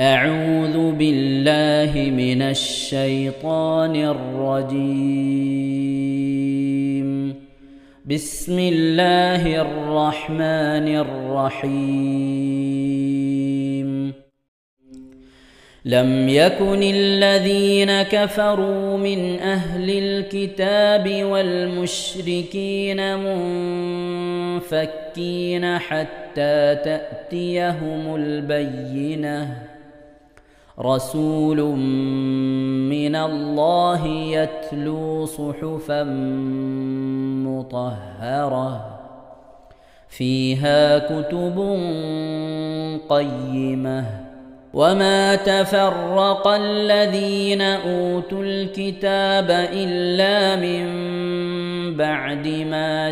أعوذ بالله من الشيطان الرجيم. بسم الله الرحمن الرحيم. لم يكن الذين كفروا من أهل الكتاب والمشركين منفكين حتى تأتيهم البينة. رسول من الله يتلو صحفا مطهرة. فيها كتب قيمة. وما تفرق الذين أوتوا الكتاب إلا من بعد ما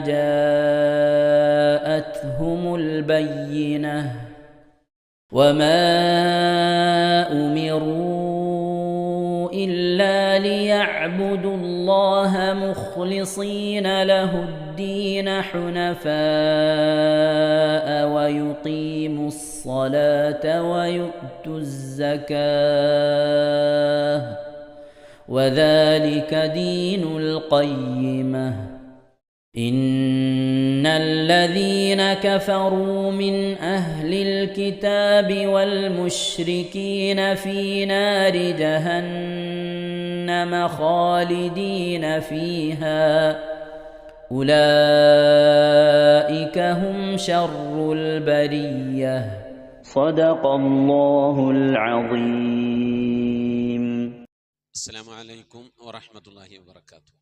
جاءتهم البينة. وما امروا الا ليعبدوا الله مخلصين له الدين حنفاء ويقيموا الصلاه ويؤتوا الزكاه وذلك دين القيمه ان الذين كفروا من أهل الكتاب والمشركين في نار جهنم خالدين فيها اولئك هم شر البريه صدق الله العظيم. السلام عليكم ورحمة الله وبركاته.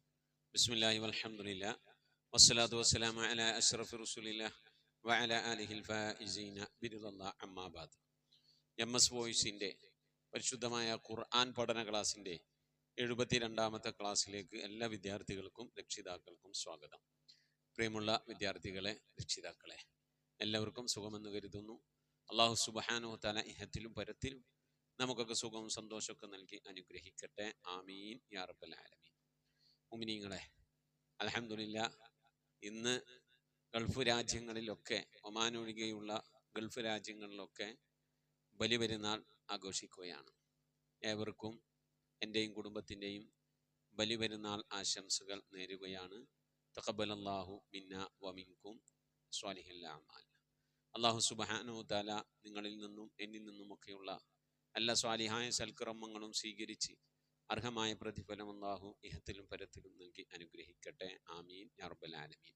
بسم الله والحمد لله. വസ്സലാത്തു رسول الله وعلى റസൂലില്ല الفائزين برضا الله ബിരുദല്ല അമ്മാബാദ് M S വോയിസിന്റെ പരിശുദ്ധമായ ഖുർആൻ പഠന ക്ലാസ്സിന്റെ എഴുപത്തിരണ്ടാമത്തെ ക്ലാസ്സിലേക്ക് എല്ലാ വിദ്യാർത്ഥികൾക്കും രക്ഷിതാക്കൾക്കും സ്വാഗതം. പ്രിയമുള്ള വിദ്യാർത്ഥികളെ രക്ഷിതാക്കളെ എല്ലാവർക്കും സുഖമെന്ന് കരുതുന്നു. അള്ളാഹു സുബഹാനോ തല ഇഹത്തിലും പരത്തിലും നമുക്കൊക്കെ സുഖവും സന്തോഷമൊക്കെ നൽകി അനുഗ്രഹിക്കട്ടെ. ആമീൻ. യാ റബ്ബൽ ആലമീൻ. മുമിനിങ്ങളെ അലഹമുല്ല ഇന്ന് ഗൾഫ് രാജ്യങ്ങളിലൊക്കെ ഒമാൻ ഒഴികെയുള്ള ഗൾഫ് രാജ്യങ്ങളിലൊക്കെ ബലിപെരുന്നാൾ ആഘോഷിക്കുകയാണ്. ഏവർക്കും എന്റെയും കുടുംബത്തിന്റെയും ബലിപെരുന്നാൾ ആശംസകൾ നേരുകയാണ്. തഖബലല്ലാഹു മിന്ന വമിൻകും സ്വാലിഹില്ലാമാൽ അള്ളാഹു സുബഹാനു താല നിങ്ങളിൽ നിന്നും എന്നിൽ നിന്നുമൊക്കെയുള്ള എല്ലാ സ്വാലിഹായ സൽക്രമങ്ങളും സ്വീകരിച്ച് അർഹമായ പ്രതിഫലം അള്ളാഹു ഇഹത്തിലും പരത്തിലും നൽകി അനുഗ്രഹിക്കട്ടെ. ആമീൻ. അറബൽ ആലമീൻ.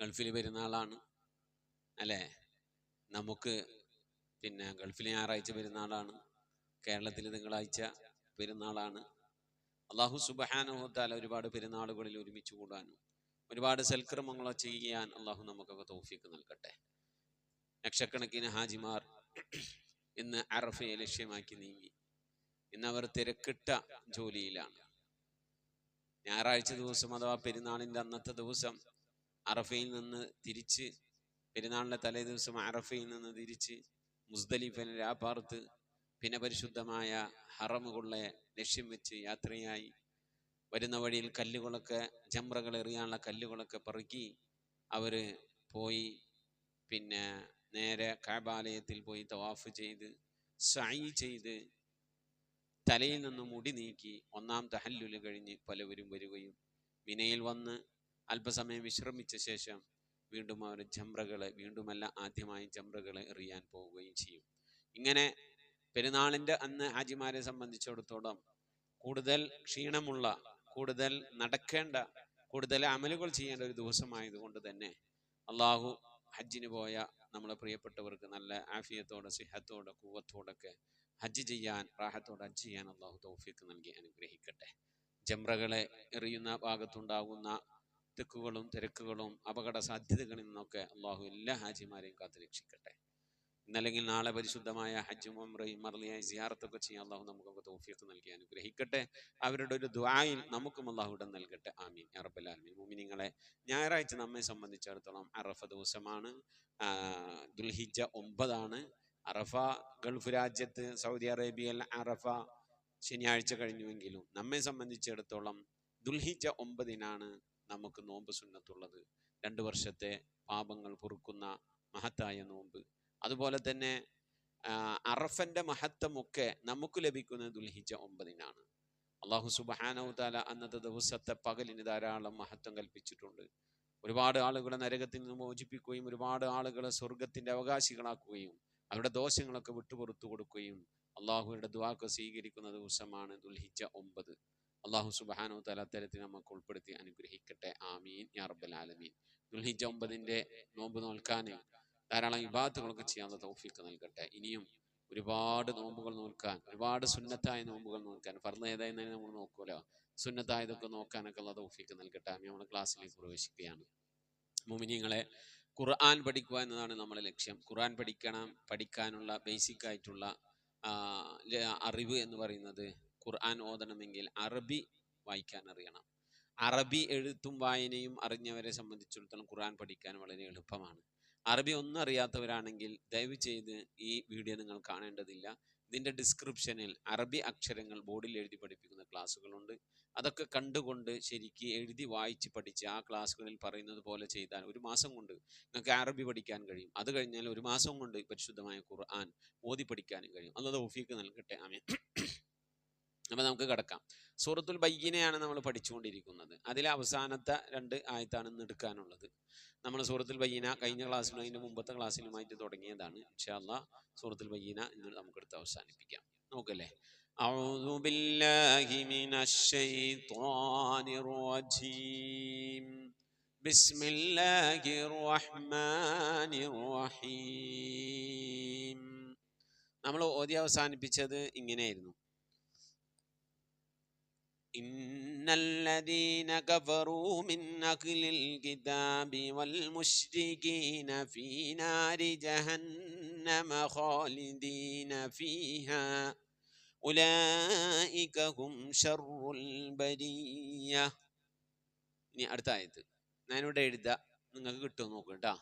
ഗൾഫിൽ പെരുന്നാളാണ്. അല്ലേ? നമുക്ക് പിന്നെ ഗൾഫിൽ ഞായറാഴ്ച പെരുന്നാളാണ്. കേരളത്തിൽ തിങ്കളാഴ്ച പെരുന്നാളാണ്. അള്ളാഹു സുബഹാനുഭവത്താൽ ഒരുപാട് പെരുന്നാളുകളിൽ ഒരുമിച്ച് കൂടാനും ഒരുപാട് സൽക്രമങ്ങളോ ചെയ്യാൻ അള്ളാഹു നമുക്കൊക്കെ തൗഫീക്ക് നൽകട്ടെ. ലക്ഷക്കണക്കിന് ഹാജിമാർ ഇന്ന് അറഫയെ ലക്ഷ്യമാക്കി നീങ്ങി. ഇന്ന് അവർ തിരക്കിട്ട ജോലിയിലാണ്. ഞായറാഴ്ച ദിവസം അഥവാ പെരുന്നാളിന്റെ അന്നത്തെ ദിവസം അറഫയിൽ നിന്ന് തിരിച്ച് പെരുന്നാളിന്റെ തലേ ദിവസം അറഫയിൽ നിന്ന് തിരിച്ച് മുസ്ദലിഫിനെ രാപ്പാർത്ത് പിന്നെ പരിശുദ്ധമായ ഹറമുകളെ ലക്ഷ്യം വെച്ച് യാത്രയായി. വരുന്ന വഴിയിൽ കല്ലുകളൊക്കെ ജംറകൾ എറിയാനുള്ള കല്ലുകളൊക്കെ പെറുക്കി അവർ പോയി. പിന്നെ നേരെ കാബാലയത്തിൽ പോയി തവാഫ് ചെയ്ത് സായി ചെയ്ത് തലയിൽ നിന്ന് മുടി നീക്കി ഒന്നാം തഹല്ലുൽ കഴിഞ്ഞ് പലവരും വരികയും മിനയിൽ വന്ന് അല്പസമയം വിശ്രമിച്ച ശേഷം വീണ്ടും അവർ ജംറകളെ വീണ്ടുമല്ല ആദ്യമായി ജംറകളെ എറിയാൻ പോവുകയും ചെയ്യും. ഇങ്ങനെ പെരുന്നാളിന്റെ അന്ന് ഹാജിമാരെ സംബന്ധിച്ചിടത്തോളം കൂടുതൽ ക്ഷീണമുള്ള കൂടുതൽ നടക്കേണ്ട കൂടുതൽ അമലുകൾ ചെയ്യേണ്ട ഒരു ദിവസമായതുകൊണ്ട് തന്നെ അള്ളാഹു ഹജ്ജിന് പോയ നമ്മളെ പ്രിയപ്പെട്ടവർക്ക് നല്ല ആഫിയത്തോടെ സിഹത്തോടെ കൂവത്തോടൊക്കെ ഹജ്ജ് ചെയ്യാൻ റാഹത്തോടെ ഹജ്ജ് ചെയ്യാൻ അള്ളാഹു തൗഫീക്ക് നൽകി അനുഗ്രഹിക്കട്ടെ. ജംറകളെ എറിയുന്ന ഭാഗത്തുണ്ടാകുന്ന തെക്കുകളും തിരക്കുകളും അപകട സാധ്യതകളിൽ നിന്നൊക്കെ അള്ളാഹു എല്ലാ ഹാജിമാരെയും കാത്തു രക്ഷിക്കട്ടെ. ഇന്നല്ലെങ്കിൽ നാളെ പരിശുദ്ധമായ ഹജ്ജും ഉംറയും മറലിയായി സിയാറത്തൊക്കെ ചെയ്യാൻ അള്ളാഹു നമുക്കൊക്കെ തൗഫീഖ് നൽകി അനുഗ്രഹിക്കട്ടെ. അവരുടെ ഒരു ദ്വായിൽ നമുക്കും അള്ളാഹു ഇടം നൽകട്ടെ. ആമീൻ. അറബലാമീൻ മുഅ്മിനീങ്ങളെ ഞായറാഴ്ച നമ്മെ സംബന്ധിച്ചിടത്തോളം അറഫ ദിവസമാണ്. ദുൽഹിജ ഒമ്പതാണ്. അറഫ ഗൾഫ് രാജ്യത്ത് സൗദി അറേബ്യയിൽ അറഫ ശനിയാഴ്ച കഴിഞ്ഞുവെങ്കിലും നമ്മെ സംബന്ധിച്ചിടത്തോളം ദുൽഹിജ്ജ ഒമ്പതിനാണ് നമുക്ക് നോമ്പ് സുന്നത്തുള്ളത്. രണ്ട് വർഷത്തെ പാപങ്ങൾ പൊറുക്കുന്ന മഹത്തായ നോമ്പ്. അതുപോലെ തന്നെ അറഫന്റെ മഹത്വമൊക്കെ നമുക്ക് ലഭിക്കുന്നത് ദുൽഹിജ്ജ ഒമ്പതിനാണ്. അള്ളാഹു സുബാനവ് താല അന്നത്തെ ദിവസത്തെ പകലിന് ധാരാളം മഹത്വം കൽപ്പിച്ചിട്ടുണ്ട്. ഒരുപാട് ആളുകളെ നരകത്തിൽ നിന്ന് മോചിപ്പിക്കുകയും ഒരുപാട് ആളുകളെ സ്വർഗത്തിന്റെ അവകാശികളാക്കുകയും അവരുടെ ദോഷങ്ങളൊക്കെ വിട്ടുപുറത്തു കൊടുക്കുകയും അള്ളാഹുവിന്റെ ദുവാക്ക് സ്വീകരിക്കുന്ന ദിവസമാണ് ദുൽഹിജ ഒമ്പത്. അള്ളാഹു സുബാനോ തല അത്തരത്തിൽ നമുക്ക് ഉൾപ്പെടുത്തി അനുഗ്രഹിക്കട്ടെ. ആമീൻ. യാ റബ്ബൽ ആലമീൻ. ദുൽഹിജ ഒമ്പതിന്റെ നോമ്പ് നോൽക്കാൻ ധാരാളം വിഭാഗത്തുകളൊക്കെ ചെയ്യാനുള്ള തൗഫീക്ക് നൽകട്ടെ. ഇനിയും ഒരുപാട് നോമ്പുകൾ നോക്കാൻ ഒരുപാട് സുന്നത്തായ നോമ്പുകൾ നോക്കാൻ ഫർദ് ഏതായെന്ന് നമ്മൾ നോക്കൂലോ? സുന്നത്തായതൊക്കെ നോക്കാനൊക്കെ ഉള്ള തൗഫീക്ക് നൽകട്ടെ. ആമീൻ. നമ്മൾ ക്ലാസ്സിലേക്ക് പ്രവേശിക്കുകയാണ്. മുമിനിങ്ങളെ ഖുർആൻ പഠിക്കുക എന്നതാണ് നമ്മുടെ ലക്ഷ്യം. ഖുർആൻ പഠിക്കണം പഠിക്കാനുള്ള ബേസിക് ആയിട്ടുള്ള അറിവ് എന്ന് പറയുന്നത് ഖുർആൻ ഓതണമെങ്കിൽ അറബി വായിക്കാൻ അറിയണം. അറബി എഴുത്തും വായനയും അറിഞ്ഞവരെ സംബന്ധിച്ചിടത്തോളം ഖുർആൻ പഠിക്കാൻ വളരെ എളുപ്പമാണ്. അറബി ഒന്നും അറിയാത്തവരാണെങ്കിൽ ദയവ് ചെയ്ത് ഈ വീഡിയോ നിങ്ങൾ കാണേണ്ടതില്ല. ഇതിന്റെ ഡിസ്ക്രിപ്ഷനിൽ അറബി അക്ഷരങ്ങൾ ബോർഡിൽ എഴുതി പഠിപ്പിക്കുന്ന ക്ലാസ്സുകളുണ്ട് അതൊക്കെ കണ്ടുകൊണ്ട് ശരിക്ക് എഴുതി വായിച്ച് പഠിച്ച് ആ ക്ലാസ്സുകളിൽ പറയുന്നത് പോലെ ചെയ്താൽ ഒരു മാസം കൊണ്ട് നിങ്ങൾക്ക് അറബി പഠിക്കാൻ കഴിയും. അത് കഴിഞ്ഞാൽ ഒരു മാസം കൊണ്ട് പരിശുദ്ധമായ ഖുർആൻ ഓതി പഠിക്കാനും കഴിയും. അന്നത് ഓഫീക്ക് നൽകട്ടെ. ആമീൻ. അപ്പൊ നമുക്ക് കിടക്കാം സൂറത്തുൽ ബയ്യനെയാണ് നമ്മൾ പഠിച്ചുകൊണ്ടിരിക്കുന്നത് അതിലെ അവസാനത്തെ രണ്ട് ആയത്താണ് ഇന്ന് എടുക്കാനുള്ളത് നമ്മൾ സൂറത്തുൽ ബയ്യന കഴിഞ്ഞ ക്ലാസ്സിലും അതിന്റെ മുമ്പത്തെ ക്ലാസ്സിലുമായിട്ട് തുടങ്ങിയതാണ് ഇൻഷാല്ല സൂറത്തുൽ ബയ്യന ഇന്ന് നമുക്ക് എടുത്ത് അവസാനിപ്പിക്കാം നോക്കല്ലേ أعوذ بالله من الشيطان الرجيم بسم الله الرحمن الرحيم നമ്മൾ ഓതി അവസാനിപ്പിച്ചത് ഇങ്ങനെയായിരുന്നു إن الذين كفروا من أهل الكتاب والمشركين في نار جهنم خالدين فيها أولئك هم شر البرية ഇനി അടുത്ത ആയത് ഞാനിവിടെ എഴുതാം നിങ്ങൾക്ക് കിട്ടുമോ നോക്ക് കേട്ടോ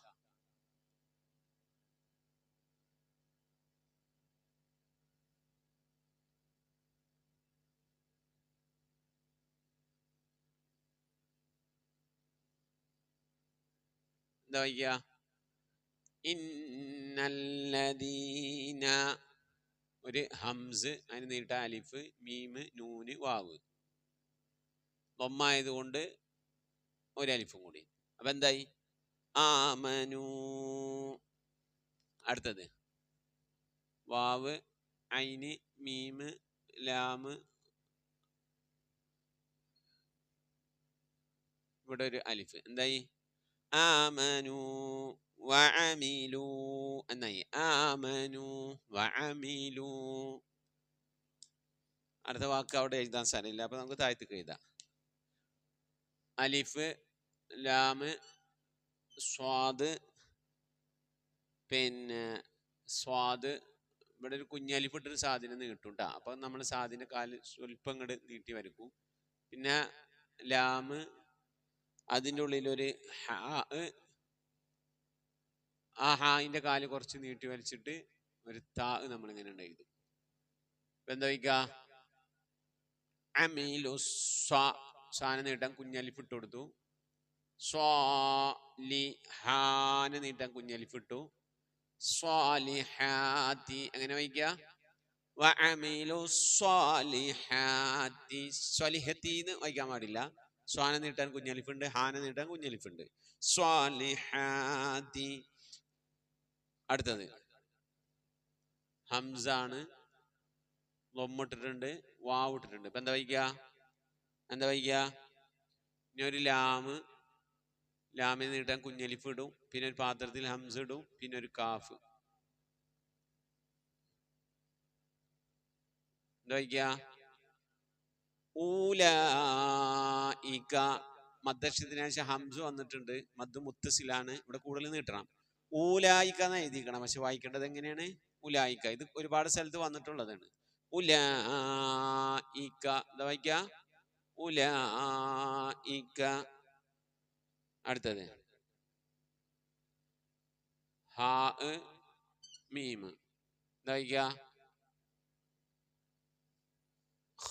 വയ്യ ഇന്നല്ലദീന. ഒരു ഹംസ് അതിന് നീട്ട അലിഫ് മീമ് നൂന് വാവ്. ബൊമ്മായതുകൊണ്ട് ഒരു അലിഫും കൂടി. അപ്പൊ എന്തായി? ആമനു. അടുത്തത്. വാവ് ഐന് മീമ് ലാമ് ഇവിടെ ഒരു അലിഫ്. എന്തായി? ആമനു വഅമിലു. എന്നായി ആമനു വഅമിലു. അടുത്ത വാക്ക് അവിടെ എഴുതാൻ സ്ഥലമില്ല അപ്പൊ നമുക്ക് താഴത്തേക്ക് എഴുതാം. അലിഫ് ലാമ് സ്വാദ് പിന്നെ സ്വാദ്. ഇവിടെ ഒരു കുഞ്ഞലിഫ് ഇട്ടൊരു സാധനം കിട്ടും കേട്ടോ അപ്പൊ നമ്മൾ സാധിന്റെ കാൽ സ്വല്പം ഇങ്ങോട്ട് നീട്ടി വരക്കും. പിന്നെ ലാമ് അതിന്റെ ഉള്ളിൽ ഒരു ഹാ ആ ഹായിന്റെ കാൽ കുറച്ച് നീട്ടി വലിച്ചിട്ട് ഒരു താ നമ്മൾ ഇങ്ങനെ ഉണ്ടായത് എന്താ വയ്ക്ക അമീലു സാന നീട്ടാൻ കുഞ്ഞലിഫ് കൊടുത്തു. സ്വാലി ഹാന് നീട്ടാൻ കുഞ്ഞലിഫ് ഇട്ടു. സ്വാലിഹാത്തി അങ്ങനെ വയ്ക്ക? വഅമിലു സ്വാലിഹാത്തി സ്വലിഹത്തി എന്ന് വായിക്കാൻ പാടില്ല. സ്വാന നീട്ടാൻ കുഞ്ഞലിഫുണ്ട് ഹാന നീട്ടാൻ കുഞ്ഞലിഫുണ്ട്. സ്വാലിഹാദി. അടുത്തത്. ഹംസാണ് ലൊമ്മിട്ടിട്ടുണ്ട് വാവിട്ടിട്ടുണ്ട്. ഇപ്പൊ എന്താ വയ്ക്കുക എന്താ വയ്ക്കുക ഇനി ഒരു ലാമ്. ലാമിൽ നീട്ടാൻ കുഞ്ഞലിഫ് ഇടും പിന്നെ ഒരു പാത്രത്തിൽ ഹംസ് ഇടും പിന്നെ ഒരു കാഫ്. എന്താ വയ്ക്കുക ഊലായിക്ക മദ്ദക്ഷത്തിന് ശേഷം ഹംസ് വന്നിട്ടുണ്ട്. മദ് മുത്തസിലാണ്. ഇവിടെ കൂടുതൽ നീട്ടണം. ഊലായിക്ക എന്ന് എഴുതിക്കണം പക്ഷെ വായിക്കേണ്ടത് എങ്ങനെയാണ്? ഉലായിക്ക ഇത് ഒരുപാട് സ്ഥലത്ത് വന്നിട്ടുള്ളതാണ്. ഉലായിക്ക എന്താ വായിക്ക? ഉലായിക്ക അടുത്തത്. ഹാ മീം. എന്താ വായിക്ക?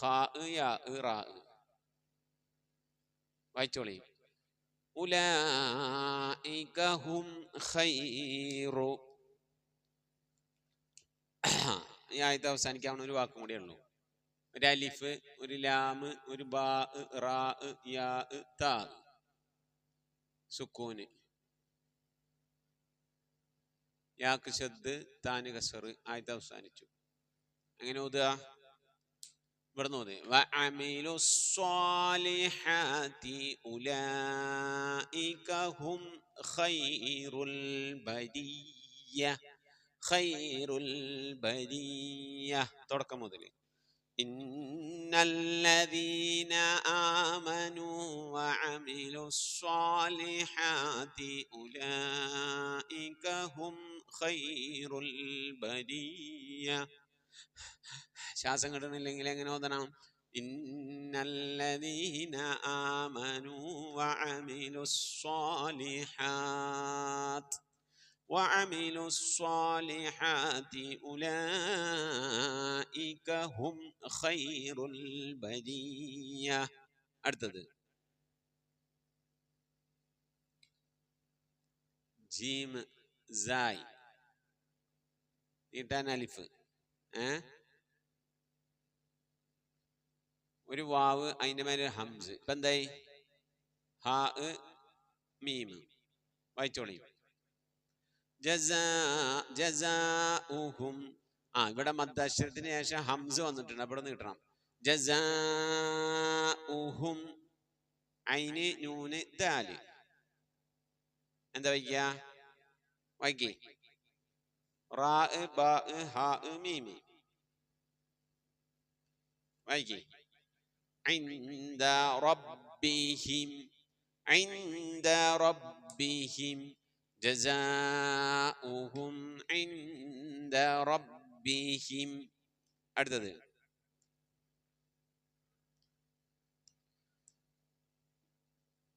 ഖാ യാ ഹും ഖൈറു. അവസാനിക്കാവുന്ന ഒരു വാക്കും കൂടി ഉള്ളൂ. ഒരു അലിഫ് ഒരു ലാമ് ഒരു ബാ റാ യാ യാക്ക് ശദ് താന് ആയത്ത് അവസാനിച്ചു. എങ്ങനെ ഓതുക? ഇവിടുന്ന് ഓതി വഅമിലു സ്വാലിഹാത്തി ഉലൈക ഹും ഖൈറുൽ ബരിയ ഖൈറുൽ ബരിയ തുടക്കം മുതൽ إن الذين آمنوا وعملوا الصالحات أولئك هم خير البرية ശ്വാസം കിട്ടണില്ലെങ്കിൽ എങ്ങനെ ഓതണം ഇന്നല്ലദീന ആമനു വഅമിലു സ്വാലിഹാത്ത് وعملوا الصالحات أولئك هم خير البرية അടുത്തത് ജീം സായ് നീട്ടാൻ അലിഫ് ഏ ഒരു വാവ് അതിന്റെ മേലെ ഹംസ്. ഇപ്പൊ എന്തായി? ഹാ മീം. വായിച്ചോളി. ആ ഇവിടെ മദ്ദാക്ഷരത്തിന് ശേഷം ഹംസ് വന്നിട്ടുണ്ട്. അവിടെ നീട്ടണം ജസാഉഹും അയിന് നൂന് ദാൽ എന്താ വയ്ക്ക? വൈക്കി റാ ബാ ഹാ മീമി വയ്ക്കേ. عند ربهم عند ربهم جزاؤهم عند ربهم അടുത്തത്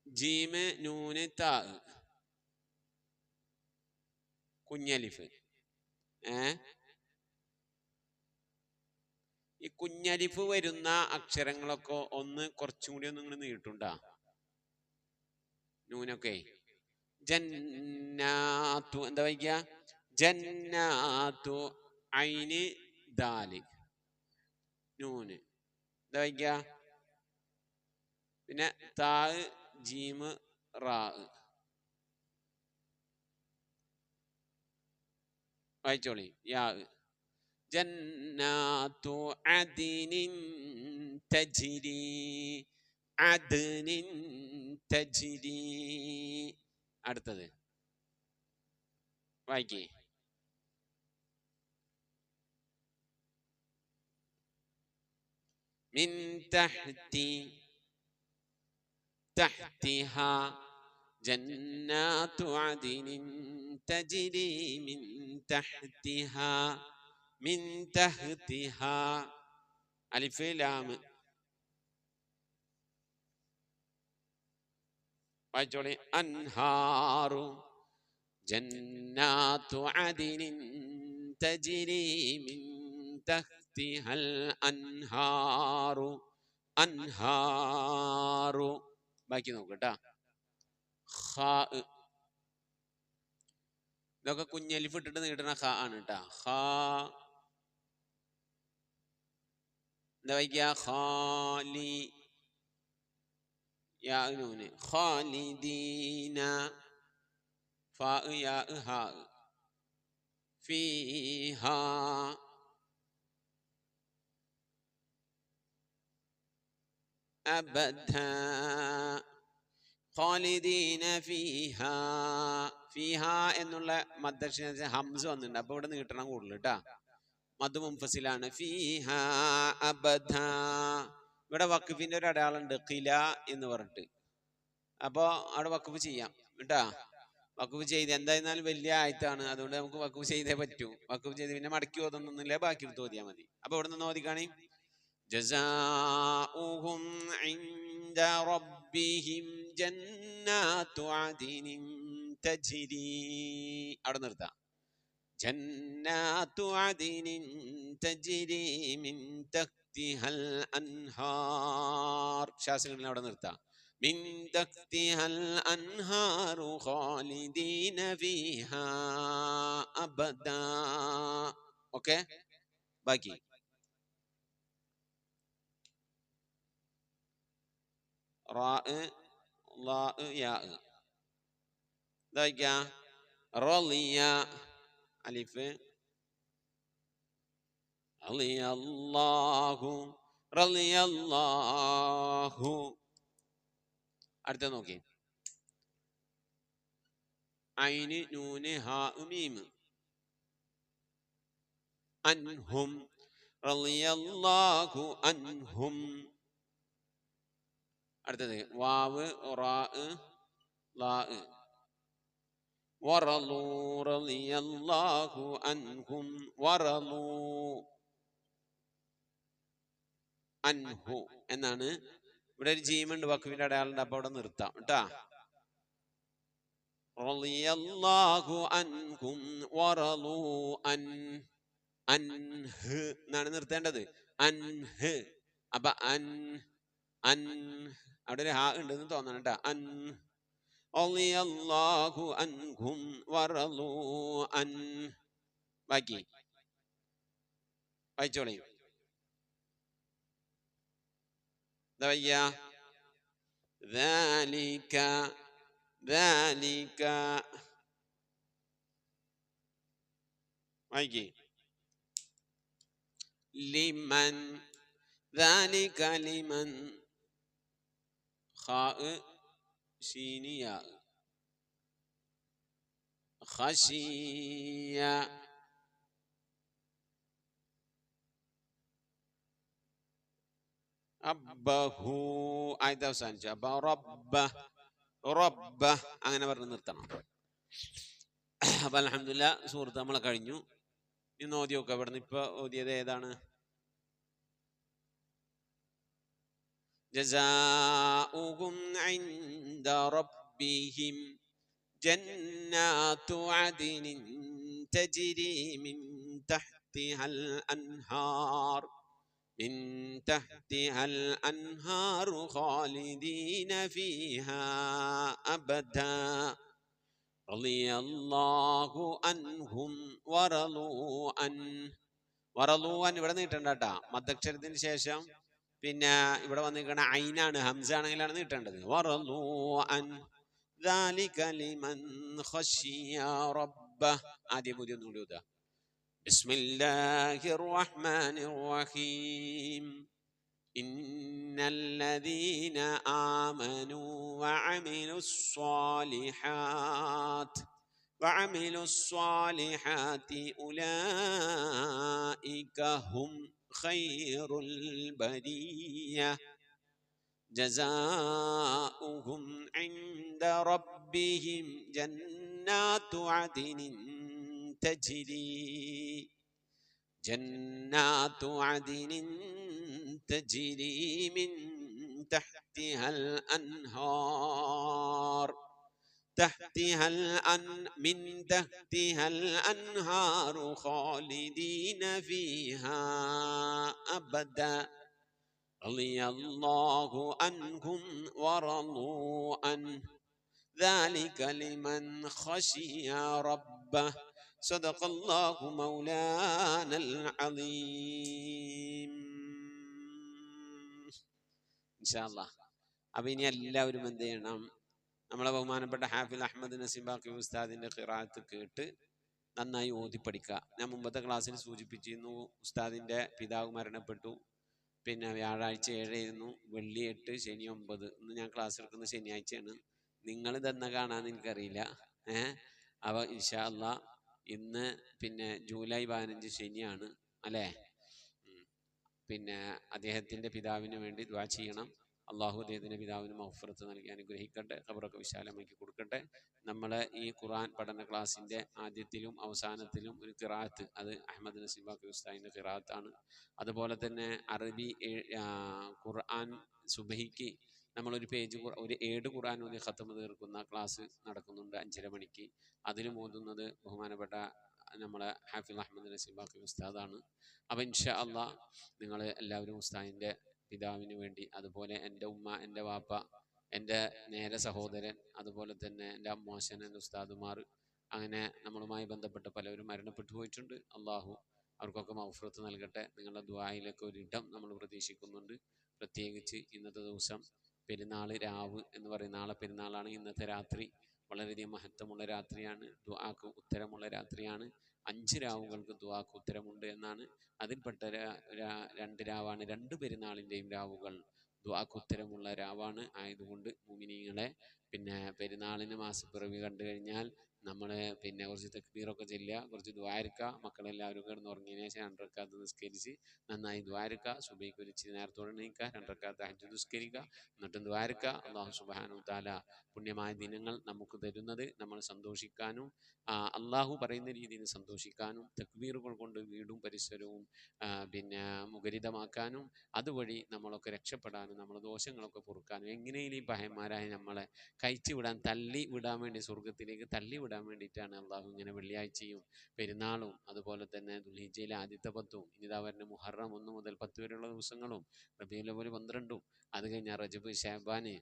ജീമ് നൂന് താ കുഞ്ഞലിഫ് ഏ ഈ കുഞ്ഞലിഫ് വരുന്ന അക്ഷരങ്ങളൊക്കെ ഒന്ന് കുറച്ചും കൂടി ഒന്ന് ഇങ്ങനെ നീട്ടുണ്ടാ. നൂനൊക്കെ. ജന്നാത്തു എന്താ വയ്ക്കുക ജന്നാത്തു ഐന് ദാൽ. നൂന്. എന്താ വയ്ക്കുക പിന്നെ താ ജീമ് റാ. വായിച്ചോളി. യാ. جنات عدن تجري عدن تجري. அடுத்தது வாய்க்கி من تحت تحتها جنات عدن تجري من تحتها മിൻ തഹ്തിഹ. ലാം വായിച്ചോളി. അൻഹാറു ജന്നാത്തു അദിനിൻ തജ്രി മിൻ തഹ്തിഹൽ അൻഹാറു. അൻഹാറു. ബാക്കി നോക്കട്ടാ ഹാ. ഇതൊക്കെ കുഞ്ഞലിഫ് ഇട്ടിട്ട് നീട്ടണ ഹാ ആണ് കേട്ടാ ഹാ എന്താ വായിക്കുക ഖാലി യാ നൂന് ഖാലിദീന ഫാ യാ ഹാ ഫീഹാ أبدا ഖാലിദീന ഫീഹ ഫീഹ എന്നുള്ള മദ്ദക്ഷര ഹംസ് വന്നിട്ടുണ്ട് അപ്പൊ ഇവിടെ നീട്ടണം കൂടുതൽ കേട്ടാ മധു മുംഫസിലാണ് ഫീഹ അബദ ഇവിടെ വഖഫിന്റെ ഒരു അടയാളമുണ്ട് ഖില എന്ന് പറഞ്ഞിട്ട് അപ്പോ അവിടെ വഖഫ് ചെയ്യാം കേട്ടാ വഖഫ് ചെയ്ത് എന്തായിരുന്നാലും വലിയ ആയത്താണ് അതുകൊണ്ട് നമുക്ക് വഖഫ് ചെയ്തേ പറ്റൂ വഖഫ് ചെയ്ത് പിന്നെ മടക്കി ഓതൊന്നൊന്നുമില്ല ബാക്കി എടുത്ത് ഓതിയാൽ മതി അപ്പൊ ഇവിടെ നിന്ന് ഓതിക്കാണി جزاؤهم عند ربهم جنات عدن تجري അവിടെ നിർത്താം جنات عدن تجري من تحتها الأنهار ശാസ്ത്രങ്ങളിൽ അവിടെ നിർത്താം من تحتها الأنهار خالدين فيها أبدا ഓക്കെ ബാക്കി റാ ലാ യാ ഇതാ റളിയ അലിഫ് റളിയല്ലാഹു റളിയല്ലാഹു അടുത്ത നോക്കി ഐന് നൂന് ഹാ മീം അൻഹും റളിയല്ലാഹു അൻഹും അടുത്തത് വാവ് റാ ലാ വറലൂ റളിയല്ലാഹു عنهم ورضوا അൻഹു എന്നാണ്. ഇവിടെ ഒരു ജീമുണ്ട് വക്കുവിന്റെ അടയാളുണ്ട് അപ്പൊ അവിടെ നിർത്താം കേട്ടാ. റളിയല്ലാഹു അൻഹും വറളൂ അൻ അൻഹ് എന്നാണ് നിർത്തേണ്ടത്. അൻഹ്. അപ്പൊ അൻ അൻ അവിടെ ഒരു ഹാ ഉണ്ടെന്ന് തോന്നണം കേട്ടോ. അൻ റളിയല്ലാഹു അൻഹും വറളൂ അൻ ബാക്കി വായിച്ചോളി എന്താ വയ്യ ذلك ذلك വായിക്കേ ലിമൻ ذلك لمن خاء شين ياء خشية അബ്ബഹു ആയത് അവസാനിച്ചു അപ്പൊ റബ്ബ റബ്ബ അങ്ങനെ പറഞ്ഞ് നിർത്തണം അപ്പൊ അലഹമില്ല സുഹൃത്ത് നമ്മളെ കഴിഞ്ഞു ഇന്ന് ഓതി നോക്കാം ഇവിടെ നിന്ന് ഇപ്പൊ ഓതിയത് ഏതാണ് جزاؤهم عند ربهم جنات عدن تجري من تحتها الأنهار من تحتها الأنهار خالدين فيها أبدا رضي الله عنهم ورضوا عنه ورضوا عنه ഇവിടെ നീട്ടണ്ട കേട്ടാ മദ്ദക്ഷരത്തിന് ശേഷം പിന്നെ ഇവിടെ വന്നിരിക്കണ ഐനാണ് ഹംസ ആണെങ്കിലാണ് നീട്ടേണ്ടത് വറളൂ അൻ ذلك لمن خشي ربه ആദ്യം പുതിയ ഒന്നുകൂടി ഓതുക بسم الله الرحمن الرحيم إن الذين آمنوا وعملوا الصالحات وعملوا الصالحات أولئك هم خير البرية. جزاؤهم عند ربهم جنات عدن تجري. جنات عدن تجري من تحتها الأنهار. تحتها الأن من تحتها الأنهار خالدين فيها أبدا رضي الله عنهم ورضوا عنه ذلك لمن خشي ربه صدق الله مولانا العظيم إن شاء الله അപ്പൊ ഇനി എല്ലാവരും എന്ത് ചെയ്യണം നമ്മളെ ബഹുമാനപ്പെട്ട ഹാഫിൽ അഹമ്മദ് നസീം നസീബാക്കി ഉസ്താദിന്റെ ഖിറാത്ത് കേട്ട് നന്നായി ഓതി പഠിക്കുക ഞാൻ മുമ്പത്തെ ക്ലാസ്സിൽ സൂചിപ്പിച്ചിരുന്നു ഉസ്താദിന്റെ പിതാവ് മരണപ്പെട്ടു പിന്നെ വ്യാഴാഴ്ച ഏഴായിരുന്നു വെള്ളി എട്ട് ശനി ഒമ്പത്. ഇന്ന് ഞാൻ ക്ലാസ് എടുക്കുന്ന ശനിയാഴ്ചയാണ്. നിങ്ങൾ ഇതെന്ന കാണാൻ എനിക്കറിയില്ല. ഏഹ് അപ്പോൾ ഇൻഷാ ഇന്ന് പിന്നെ ജൂലൈ പതിനഞ്ച് ശനിയാണ് അല്ലേ? പിന്നെ അദ്ദേഹത്തിന്റെ പിതാവിന് വേണ്ടി ദ്വാ ചെയ്യണം. അള്ളാഹു അദ്ദേഹത്തിന്റെ പിതാവിന് മൗഫറത്ത് നൽകി അനുഗ്രഹിക്കട്ടെ. ഖബറൊക്കെ വിശാലമാക്കി കൊടുക്കട്ടെ. നമ്മൾ ഈ ഖുർആൻ പഠന ക്ലാസ്സിന്റെ ആദ്യത്തിലും അവസാനത്തിലും ഒരു കിറാത്ത് അത് അഹമ്മദ് നസീബാഖി ഉസ്താദിന്റെ കിറാത്താണ്. അതുപോലെ തന്നെ അറബി ഖുർആൻ സുബഹിക്ക് നമ്മളൊരു പേജ് ഒരു ഏഴ് ഖുർആൻ ഒരു ഖത്തമ തീർക്കുന്ന ക്ലാസ് നടക്കുന്നുണ്ട് അഞ്ചര മണിക്ക്. അതിലും മോതുന്നത് ബഹുമാനപ്പെട്ട നമ്മളെ ഹാഫിൽ അഹമ്മദ് നസീബാഖി ഉസ്താദാണ്. അപ്പം ഇൻഷാ അള്ളാ നിങ്ങൾ എല്ലാവരും ഉസ്താദിന്റെ പിതാവിന് വേണ്ടി അതുപോലെ എന്റെ ഉമ്മ എന്റെ വാപ്പ എന്റെ നേരെ സഹോദരൻ അതുപോലെ തന്നെ എന്റെ അമ്മോശൻ എന്റെ ഉസ്താദുമാർ അങ്ങനെ നമ്മളുമായി ബന്ധപ്പെട്ട പലവരും മരണപ്പെട്ടു പോയിട്ടുണ്ട്. അള്ളാഹു അവർക്കൊക്കെ മൗഫറത്ത് നൽകട്ടെ. നിങ്ങളുടെ ദ്വായിലൊക്കെ ഇടം നമ്മൾ പ്രതീക്ഷിക്കുന്നുണ്ട്. പ്രത്യേകിച്ച് ഇന്നത്തെ ദിവസം പെരുന്നാൾ രാവ് എന്ന് പറയുന്ന നാളെ പെരുന്നാളാണ്. ഇന്നത്തെ രാത്രി വളരെയധികം മഹത്വമുള്ള രാത്രിയാണ്. ദ്വാക്ക് ഉത്തരമുള്ള രാത്രിയാണ്. അഞ്ച് രാവുകൾക്ക് ദുവാക്ക് ഉത്തരമുണ്ട് എന്നാണ്. അതിൽപ്പെട്ട രണ്ട് രാവാണ് രണ്ട് പെരുന്നാളിന്റെയും രാവുകൾ ദുവാക്ക് ഉത്തരമുള്ള രാവാണ്. ആയതുകൊണ്ട് മുമിനീങ്ങളെ പിന്നെ പെരുന്നാളിന് മാസപ്പിറവി കണ്ടു കഴിഞ്ഞാൽ നമ്മൾ പിന്നെ കുറച്ച് തെക്ബീറൊക്കെ ചെല്ലുക കുറച്ച് ദ്വാരക്ക മക്കളെല്ലാവരും കിടന്ന് ഉറങ്ങിയതിനു ശേഷം രണ്ടരക്കാത്ത് നിസ്കരിച്ച് നന്നായി ദ്വാരക്ക സുബൈക്ക് ഒരു ഇച്ചിരി നേരത്തോടെ നീക്കുക രണ്ടരക്കാത്ത് അഞ്ച് നിസ്കരിക്കുക എന്നിട്ടും ദ്വാരക്ക. അള്ളാഹു സുബാനു താല പുണ്യമായ ദിനങ്ങൾ നമുക്ക് തരുന്നത് നമ്മൾ സന്തോഷിക്കാനും അള്ളാഹു പറയുന്ന രീതിയിൽ സന്തോഷിക്കാനും തക്ബീറുകൾ കൊണ്ട് വീടും പരിസരവും പിന്നെ മുഖരിതമാക്കാനും അതുവഴി നമ്മളൊക്കെ രക്ഷപ്പെടാനും നമ്മളെ ദോഷങ്ങളൊക്കെ പൊറുക്കാനും എങ്ങനെയും ഈ പഹയന്മാരായ നമ്മളെ കഴിച്ചു വിടാൻ തല്ലി വിടാൻ വേണ്ടി സ്വർഗത്തിലേക്ക് തല്ലി വിടാൻ വേണ്ടിയിട്ടാണ് അള്ളാഹു ഇങ്ങനെ വെള്ളിയാഴ്ചയും പെരുന്നാളും അതുപോലെ തന്നെ ദുൽഹിജയിലെ ആദ്യത്തെ പത്തും ഇനിതാ വരുന്ന മുഹറം ഒന്ന് മുതൽ പത്ത് വരെയുള്ള ദിവസങ്ങളും റബീഉൽ പോലെ പന്ത്രണ്ടും അത് കഴിഞ്ഞാൽ റജബ് ഷാബാന്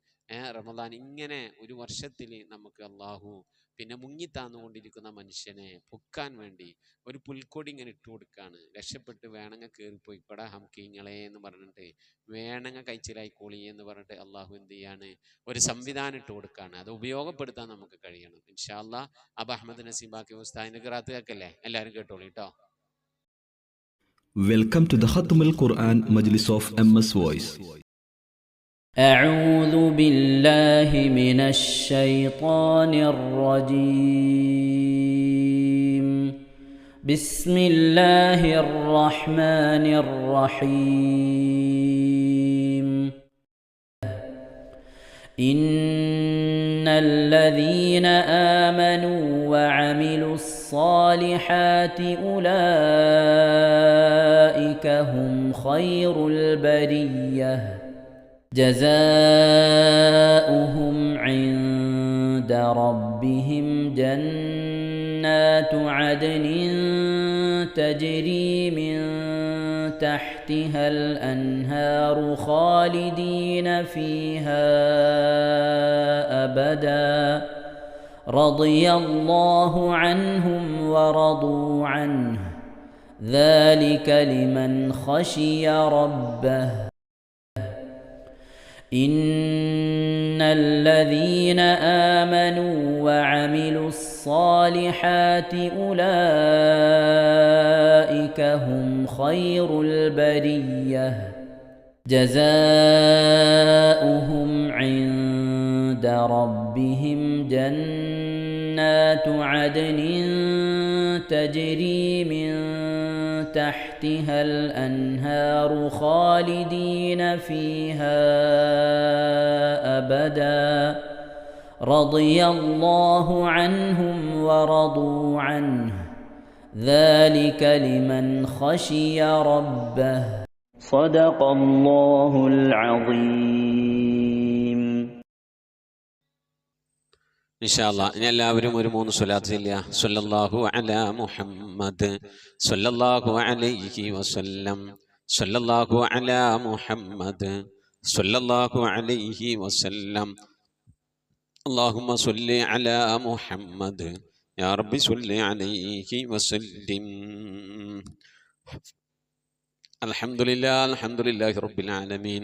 റമദാൻ ഇങ്ങനെ ഒരു വർഷത്തിൽ നമുക്ക് അള്ളാഹു പിന്നെ മുങ്ങി മുങ്ങിത്താന്നുകൊണ്ടിരിക്കുന്ന മനുഷ്യനെ പൊക്കാൻ വേണ്ടി ഒരു പുൽക്കൊടി ഇങ്ങനെ ഇട്ട് കൊടുക്കാണ്. രക്ഷപ്പെട്ട് വേണങ്ങ കയറിപ്പോയി ഇപ്പടാ ഹംകിങ്ങളെ എന്ന് പറഞ്ഞിട്ട് വേണങ്ങ കൈച്ചിലായി കോളി എന്ന് പറഞ്ഞിട്ട് അള്ളാഹു എന്ത് ചെയ്യാണ്? ഒരു സംവിധാനം ഇട്ട് കൊടുക്കാണ്. അത് ഉപയോഗപ്പെടുത്താൻ നമുക്ക് കഴിയണം. ഇൻഷാല്ലാ അബ് അഹമ്മദ് നസീബാക്കി ഉസ്താദിന്റെ ഖിറാത്ത് കേൾക്കല്ലേ? എല്ലാവരും കേട്ടോളൂ കേട്ടോ വെൽക്കം ടു ദ ഖുർആൻ മജ്ലിസ് ഓഫ് എം എസ് വോയ്സ്. أعوذ بالله من الشيطان الرجيم. بسم الله الرحمن الرحيم. إن الذين آمنوا وعملوا الصالحات أولئك هم خير البرية. جزاؤهم عند ربهم جنات عدن تجري من تحتها الأنهار خالدين فيها أبدا. رضي الله عنهم ورضوا عنه. ذلك لمن خشي ربه. إن الذين آمنوا وعملوا الصالحات أولئك هم خير البرية جزاؤهم عند ربهم جنات عدن تجري من تحتها الأنهار خالدين فيها أبدا. رضي الله عنهم ورضوا عنه. ذلك لمن خشي ربه. صدق الله العظيم. ഇൻഷാല്ലാ ഇനി എല്ലാവരും ഒരു മൂന്ന് സ്വലാത്ത് ചെല്ലുക സല്ലല്ലാഹു അലാ മുഹമ്മദ് സല്ലല്ലാഹു അലൈഹി വസല്ലം സല്ലല്ലാഹു അലാ മുഹമ്മദ് സല്ലല്ലാഹു അലൈഹി വസല്ലം اللهم صل على محمد يا رب صل عليه وسلم الحمد لله الحمد لله رب العالمين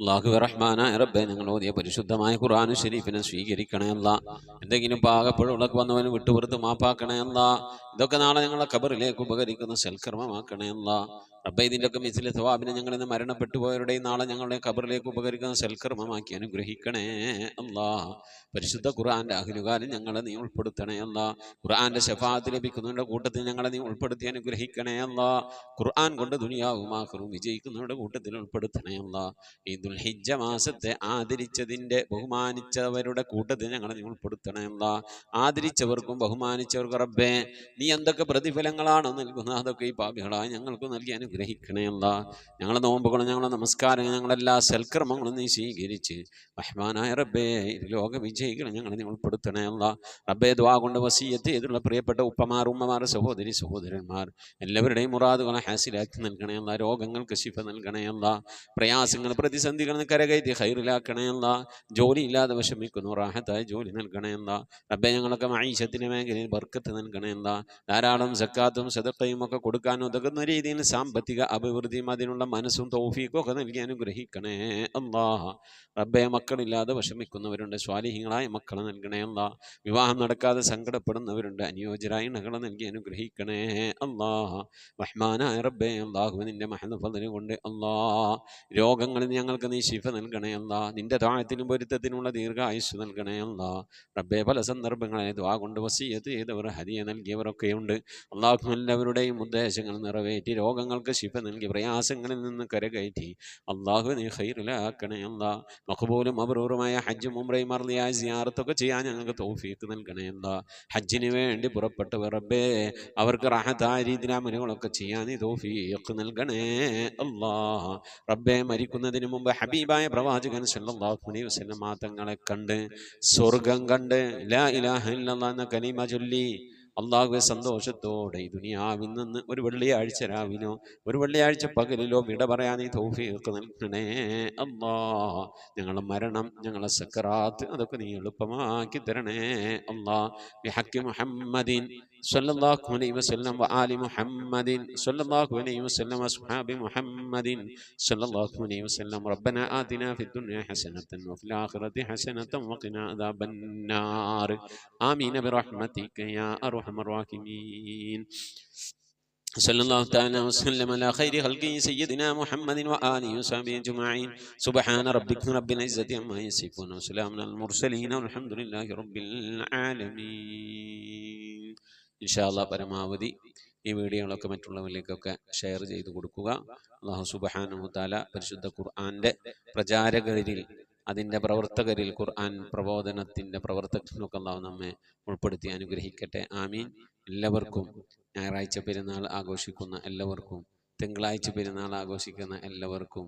അള്ളാഹു റഹ്മാന റബ്ബെ ഞങ്ങൾ ഓതിയ പരിശുദ്ധമായ ഖുർആൻ ഷരീഫിനെ സ്വീകരിക്കണേ അല്ല. എന്തെങ്കിലും പാകപ്പുഴകളൊക്കെ വന്നവന് വിട്ടുപുറത്ത് മാപ്പാക്കണേ അല്ല. ഇതൊക്കെ നാളെ ഞങ്ങളെ ഖബറിലേക്ക് ഉപകരിക്കുന്ന സൽക്കർമ്മമാക്കണേ അല്ല. റബ്ബെ ഇതിന്റെയൊക്കെ മിസിലെ സ്വാബിനെ ഞങ്ങൾ ഇന്ന് മരണപ്പെട്ടു പോയവരുടെയും നാളെ ഞങ്ങളുടെ ഖബറിലേക്ക് ഉപകരിക്കുന്ന സൽക്കർമ്മമാക്കി അനുഗ്രഹിക്കണേ അല്ലാ. പരിശുദ്ധ ഖുർആാന്റെ അഹിലുകാരൻ ഞങ്ങളെ നീ ഉൾപ്പെടുത്തണേ അല്ല. ഖുർആാന്റെ ശഫാത്ത് ലഭിക്കുന്നവരുടെ കൂട്ടത്തിൽ ഞങ്ങളെ നീ ഉൾപ്പെടുത്തി അനുഗ്രഹിക്കണേ അല്ല. ഖുർആൻ കൊണ്ട് ദുനിയാവും ആഹ്റും വിജയിക്കുന്നവരുടെ കൂട്ടത്തിൽ ഉൾപ്പെടുത്തണേ അല്ല. ഈ ദുൽഹിജ്ജ മാസത്തെ ആദരിച്ചതിന്റെ ബഹുമാനിച്ചവരുടെ കൂട്ടത്തിൽ ഞങ്ങളെ നീ ഉൾപ്പെടുത്തണേ എന്താ? ആദരിച്ചവർക്കും ബഹുമാനിച്ചവർക്കും റബ്ബേ നീ എന്തൊക്കെ പ്രതിഫലങ്ങളാണ് നൽകുന്നത്? അതൊക്കെ ഈ പാപികളായി ഞങ്ങൾക്ക് നൽകി അനുഗ്രഹിക്കണേ എന്താ? ഞങ്ങളെ നോമ്പുകളും ഞങ്ങളെ നമസ്കാരങ്ങളും ഞങ്ങളെല്ലാ സൽക്രമങ്ങളും നീ സ്വീകരിച്ച് റഹ്മാനായ റബ്ബേ ലോക വിജയികളെ ഞങ്ങളെ നീ ഉൾപ്പെടുത്തണേ എന്താ? റബ്ബേ ദ്വാ കൊണ്ട് വസീയത്ത് ചെയ്തുള്ള പ്രിയപ്പെട്ട ഉപ്പമാർ ഉമ്മമാർ സഹോദരി സഹോദരന്മാർ എല്ലാവരുടെയും മുറാദുകളെ ഹാസിലാക്കി നൽകണേ എന്താ? രോഗങ്ങൾക്ക് ശിഫ നൽകണേ എന്താ? പ്രയാസങ്ങൾ പ്രതിസന്ധികൾ നിന്ന് കരകയറ്റി ഹൈറിലാക്കണേ അല്ല ജോലി ഇല്ലാതെ വിഷമിക്കുന്നു. റാഹത്തായ ജോലി നൽകണേ അല്ല റബ്ബെ ഞങ്ങളൊക്കെ മൈഷത്തിന്റെ മേഖലയിൽ ബർക്കത്ത് നൽകണേ അല്ല ധാരാളം സക്കാത്തും സദക്കയും ഒക്കെ കൊടുക്കാൻ ഉതകുന്ന രീതിയിൽ സാമ്പത്തിക അഭിവൃദ്ധിയും അതിനുള്ള മനസ്സും തോഫിക്കും ഒക്കെ നൽകി അനുഗ്രഹിക്കണേ അല്ലാ റബ്ബെ മക്കളില്ലാതെ വിഷമിക്കുന്നവരുണ്ട്. സ്വാലിഹികളായ മക്കളെ നൽകണേ അല്ല വിവാഹം നടക്കാതെ സങ്കടപ്പെടുന്നവരുണ്ട്. അനുയോജ്യരായ ഇണകളെ നൽകി അനുഗ്രഹിക്കണേ അല്ലാ റഹ്മാനായ റബ്ബെ അള്ളാഹു നിന്റെ മഹന കൊണ്ട് അല്ലാ രോഗങ്ങളിൽ ഞങ്ങൾക്ക് നീ ശിഫ നൽകണേ അല്ല നിന്റെ താഴത്തിനും പൊരുത്തത്തിനുള്ള ദീർഘായുസ് നൽകണേ അല്ല റബ്ബെ പല സന്ദർഭങ്ങളെ ദ്വാ കൊണ്ട് വസീയത്ത് ചെയ്തവർ ഹരിയെ നൽകിയവരൊക്കെയുണ്ട്. അള്ളാഹു എല്ലാവരുടെയും ഉദ്ദേശങ്ങൾ നിറവേറ്റി രോഗങ്ങൾക്ക് ശിഫ നൽകി പ്രയാസങ്ങളിൽ നിന്ന് കരകയറ്റി. അള്ളാഹു നീ ഹൈറിലാക്കണയല്ല മഹബൂലും മഖബൂലും അബ്രൂറുമായ ഹജ്ജും ഉമ്രയും മറലിയായ സിയാറത്തൊക്കെ ചെയ്യാൻ ഞങ്ങൾക്ക് തോഫീക്ക് നൽകണേ അല്ല ഹജ്ജിന് വേണ്ടി പുറപ്പെട്ടവർ റബ്ബേ അവർക്ക് റാഹത്തായ രീതിയിൽ അമലുകളൊക്കെ ചെയ്യാൻ നീ തോഫീക്ക് നൽകണേ അല്ലാ റബ്ബെ മരിക്കുന്നതിന് മുമ്പ് ഹബീബായ പ്രവാചകൻ സല്ലല്ലാഹു അലൈഹി വസല്ലം കണ്ട് സ്വർഗം കണ്ട് ലാ ഇലാഹ ഇല്ലല്ലാഹ് എന്ന കലിമ ചൊല്ലി അള്ളാഹുവെ സന്തോഷത്തോടെ ഈ ദുനിയാവിൽ നിന്ന് ഒരു വെള്ളിയാഴ്ച രാവിലോ ഒരു വെള്ളിയാഴ്ച പകലിലോ വിട പറയാൻ ഈ തൗഫീഖ് നൽകണേ. അള്ളാ ഞങ്ങളെ മരണം ഞങ്ങളെ സക്കറാത്ത് അതൊക്കെ നീ എളുപ്പമാക്കി തരണേ. ബിഹക്കി മുഹമ്മദിൻ صلى الله عليه وسلم وآل محمد صلى الله عليه وسلم وصحاب محمد صلى الله عليه وسلم. ربنا آتنا في الدنيا حسنة وفي الآخرة حسنة وقنا عذاب النار. آمين برحمتك يا أرحم الراحمين. صلى الله تعالى وسلم على خير خلقه سيدنا محمد وآله وصحبه أجمعين. سبحان ربك رب العزة عما يصفون وسلام على المرسلين والحمد لله رب العالمين. ഇൻഷാല്ല പരമാവധി ഈ വീഡിയോകളൊക്കെ മറ്റുള്ളവരിലേക്കൊക്കെ ഷെയർ ചെയ്ത് കൊടുക്കുക. അള്ളാഹു സുബാനുത്താല പരിശുദ്ധ ഖുർആാന്റെ പ്രചാരകരിൽ അതിന്റെ പ്രവർത്തകരിൽ ഖുർആൻ പ്രബോധനത്തിന്റെ പ്രവർത്തകനൊക്കെ അള്ളാഹു നമ്മെ ഉൾപ്പെടുത്തി അനുഗ്രഹിക്കട്ടെ. ആമീൻ. എല്ലാവർക്കും ഞായറാഴ്ച പെരുന്നാൾ ആഘോഷിക്കുന്ന എല്ലാവർക്കും തിങ്കളാഴ്ച പെരുന്നാൾ ആഘോഷിക്കുന്ന എല്ലാവർക്കും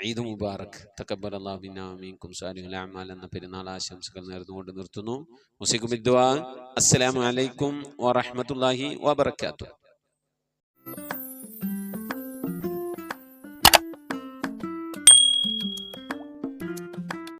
عيد مبارك تقبل الله منا ومنكم صالح الأعمال أن بيرنا لا شمس كنردو ونرتنو وسيكم الدعاء السلام عليكم ورحمة الله وبركاته